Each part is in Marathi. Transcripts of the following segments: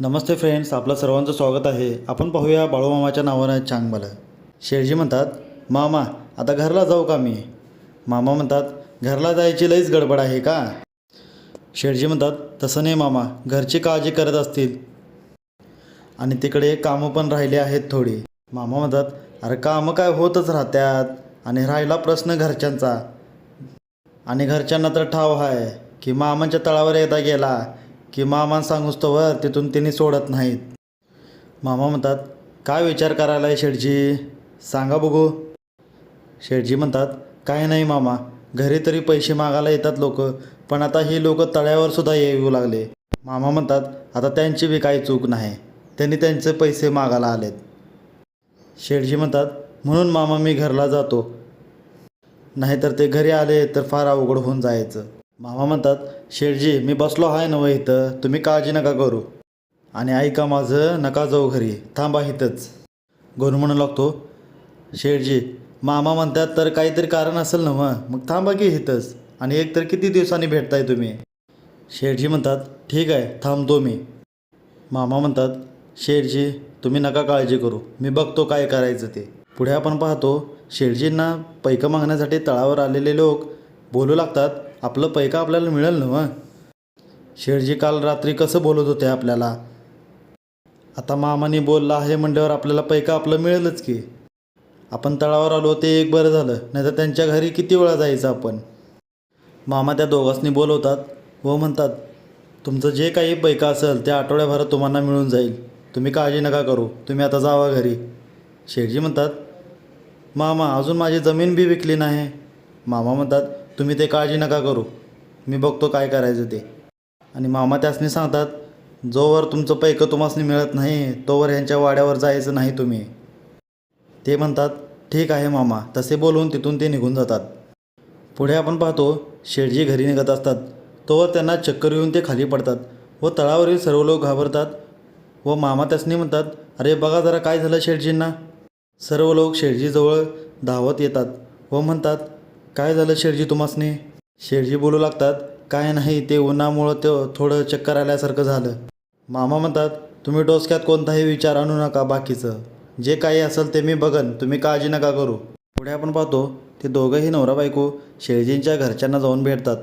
नमस्ते फ्रेंड्स आपलं सर्वांचं स्वागत आहे. आपण पाहूया बाळूमामाच्या नावानं चांगलं शेळजी म्हणतात मामा आता घरला जाऊ का मी? मामा म्हणतात घरला जायची लईच गडबड आहे का? शेळजी म्हणतात तसं नाही मामा घरची काळजी करत असतील. आणि तिकडे कामं पण राहिली आहेत थोडी. मामा म्हणतात अरे कामं काय होतच राहत्यात आणि राहिला प्रश्न घरच्यांचा. आणि घरच्यांना तर ठाव आहे की मामांच्या तळावर एकदा गेला की मामा सांगूस तोवर तिथून त्यांनी सोडत नाहीत. मामा म्हणतात काय विचार करायला आहे शेठजी? सांगा बघू. शेठजी म्हणतात काय नाही मामा घरी तरी पैसे मागायला येतात लोक पण आता ही लोक तळ्यावर सुद्धा येऊ लागले. मामा म्हणतात आता त्यांची बी काही चूक नाही त्यांनी त्यांचे पैसे मागायला आलेत. शेठजी म्हणतात म्हणून मामा मी घरला जातो नाहीतर ते घरी आले तर फार अवघड होऊन जायचं. मामा म्हणतात शेठजी मी बसलो आहे नवं इथं तुम्ही काळजी नका करू. आणि ऐका माझं नका जाऊ घरी थांबा इथंच. गोरू म्हणू लागतो शेठजी मामा म्हणतात तर काहीतरी कारण असेल ना मग थांबा की इथंच आणि एक तर किती दिवसांनी भेटताय तुम्ही? शेठजी म्हणतात ठीक आहे थांबतो मी. मामा म्हणतात शेठजी तुम्ही नका काळजी करू मी बघतो काय करायचं ते. पुढे आपण पाहतो शेठजींना पैकं मागण्यासाठी तळावर आलेले लोक बोलू लागतात आपलं पैका आपल्याला मिळेल ना मग शेठजी काल रात्री कसं बोलत होते आपल्याला? आता मामाने बोलला आहे म्हणल्यावर आपल्याला पैका आपलं मिळेलच की. आपण तळावर आलो ते एक बरं झालं नाहीतर त्यांच्या घरी किती वेळा जायचं आपण? मामा त्या दोघांनी बोलवतात व म्हणतात तुमचं जे काही पैका असेल त्या आठवड्याभरात तुम्हाला मिळून जाईल. तुम्ही काळजी नका करू तुम्ही आता जावा घरी. शेठजी म्हणतात मामा अजून माझी जमीन बी विकली नाही. मामा म्हणतात तुम्ही ते काळजी नका करू. मी बघतो काय करायचं ते. आणि मामा त्यासनी सांगतात जोवर तुमचं पैकं तुम्हासनी मिळत नाही तोवर ह्यांच्या वाड्यावर जायचं नाही तुम्ही. ते म्हणतात ठीक आहे मामा. तसे बोलून तिथून ते निघून जातात. पुढे आपण पाहतो शेठजी घरी निघत असतात. तोवर त्यांना चक्कर येऊन ते खाली पडतात व तळावरील सर्व लोक घाबरतात व मामा त्यासनी म्हणतात अरे बघा जरा काय झालं शेठजींना. सर्व लोक शेठजीजवळ धावत येतात व म्हणतात काय झालं शेठजी तुम्हासने? शेठजी बोलू लागतात काय नाही ते उन्हामुळं ते थोडं चक्कर आल्यासारखं झालं. मामा म्हणतात तुम्ही डोसक्यात कोणताही विचार आणू नका बाकीचं. जे काही असेल ते मी बघन तुम्ही काळजी नका करू. पुढे आपण पाहतो ते दोघंही नवरा बायको शेळजींच्या घरच्यांना जाऊन भेटतात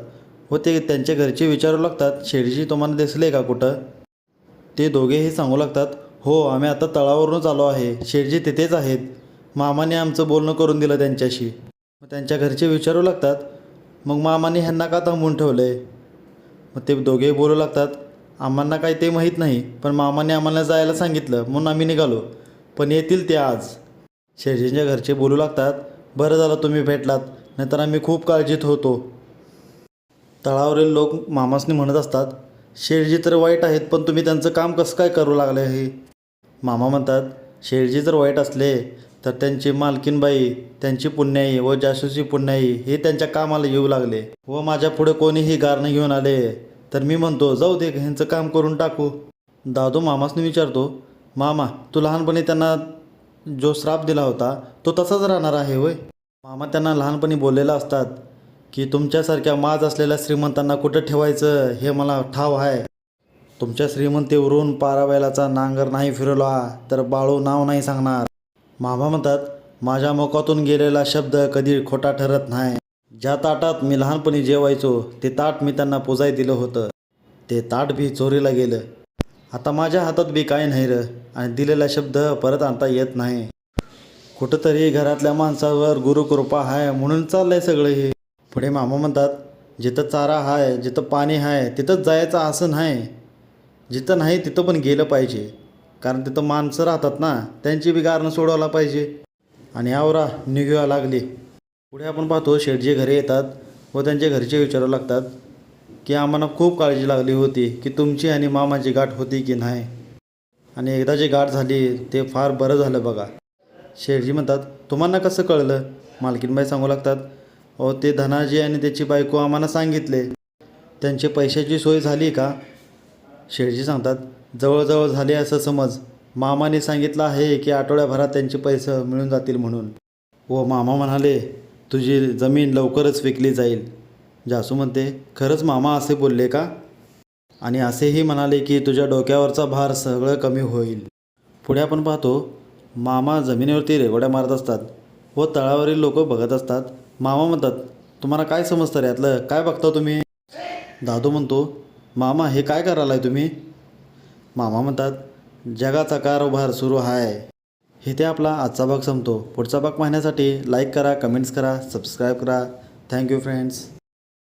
व ते त्यांच्या घरचे विचारू लागतात शेळजी तुम्हाला दिसले का कुठं? ते दोघेही सांगू लागतात हो आम्ही आता तळावरूनच आलो आहे. शेळजी तिथेच आहेत. मामाने आमचं बोलणं करून दिलं त्यांच्याशी. मग त्यांच्या घरचे विचारू लागतात मग मामाने ह्यांना का थांबवून ठेवलं? आहे मग ते दोघेही बोलू लागतात आम्हाला काही ते माहीत नाही पण मामाने आम्हाला जायला सांगितलं म्हणून आम्ही निघालो. पण येतील ते आज. शेरजींच्या घरचे बोलू लागतात बरं झालं तुम्ही भेटलात नाहीतर आम्ही खूप काळजीत होतो. तळावरील लोक मामासनी म्हणत असतात शेरजी तर वाईट आहेत पण तुम्ही त्यांचं काम कसं काय करू लागले हे? मामा म्हणतात शेरजी जर वाईट असले तर त्यांची मालकीनबाई त्यांची पुण्याई व जासूसी पुण्याई हे त्यांच्या कामाला येऊ लागले व माझ्या पुढे कोणीही गारणं घेऊन आले. तर मी म्हणतो जाऊ दे ह्यांचं काम करून टाकू. दादू मामासनी विचारतो मामा तू लहानपणी त्यांना जो श्राप दिला होता तो तसाच राहणार आहे होय? मामा त्यांना लहानपणी बोललेला असतात की तुमच्यासारख्या माज असलेल्या श्रीमंतांना कुठं ठेवायचं हे मला ठाव आहे तुमच्या श्रीमंतीवरून पारावैलाचा नांगर नाही फिरवला तर बाळू नाव नाही सांगणार. मामा म्हणतात माझ्या मुखातून गेलेला शब्द कधी खोटा ठरत नाही. ज्या ताटात मी लहानपणी जेवायचो ते ताट मी त्यांना पुजाय दिलं होतं. ते ताट बी चोरीला गेलं. आता माझ्या हातात बी काय नाही र आणि दिलेला शब्द परत आणता येत नाही. कुठंतरी घरातल्या माणसावर गुरुकृपा आहे म्हणून चाललंय सगळं हे. पुढे मामा म्हणतात जिथं चारा आहे जिथं पाणी आहे तिथंच जायचं असं नाही. जिथं नाही तिथं पण गेलं पाहिजे. कारण तिथं माणसं राहतात ना त्यांची बी गारणं सोडवायला पाहिजे. आणि आवरा निघूया लागली. पुढे आपण पाहतो शेठजी घरी येतात व त्यांच्या घरचे विचारू लागतात की आम्हाला खूप काळजी लागली होती की तुमची आणि मामाची गाठ होती की नाही. आणि एकदा जी गाठ झाली ते फार बरं झालं बघा. शेठजी म्हणतात तुम्हाला कसं कळलं? मालकीनबाई सांगू लागतात अहो ते धनाजी आणि त्याची बायको आम्हाला सांगितले. त्यांचे पैशाची सोय झाली का? शेठजी सांगतात जवळजवळ झाले असं समज मामाने सांगितलं आहे की आठवड्याभरात त्यांचे पैसे मिळून जातील म्हणून. व मामा म्हणाले तुझी जमीन लवकरच विकली जाईल. जासू म्हणते खरंच मामा असे बोलले का? आणि असेही म्हणाले की तुझ्या डोक्यावरचा भार सगळं कमी होईल. पुढे आपण पाहतो मामा जमिनीवरती रेगोड्या मारत असतात व तळावरील लोक बघत असतात. मामा म्हणतात तुम्हाला काय समजतं रे यातलं? काय बघता तुम्ही? दादू म्हणतो मामा हे काय करायलाय तुम्ही? मामा म्हणतात जगाचा कारोभार सुरू आहे इथे आपला आजचा भाग संपतो. पुढचा भाग पाहण्यासाठी लाईक करा कमेंट्स करा सबस्क्राईब करा. Thank you friends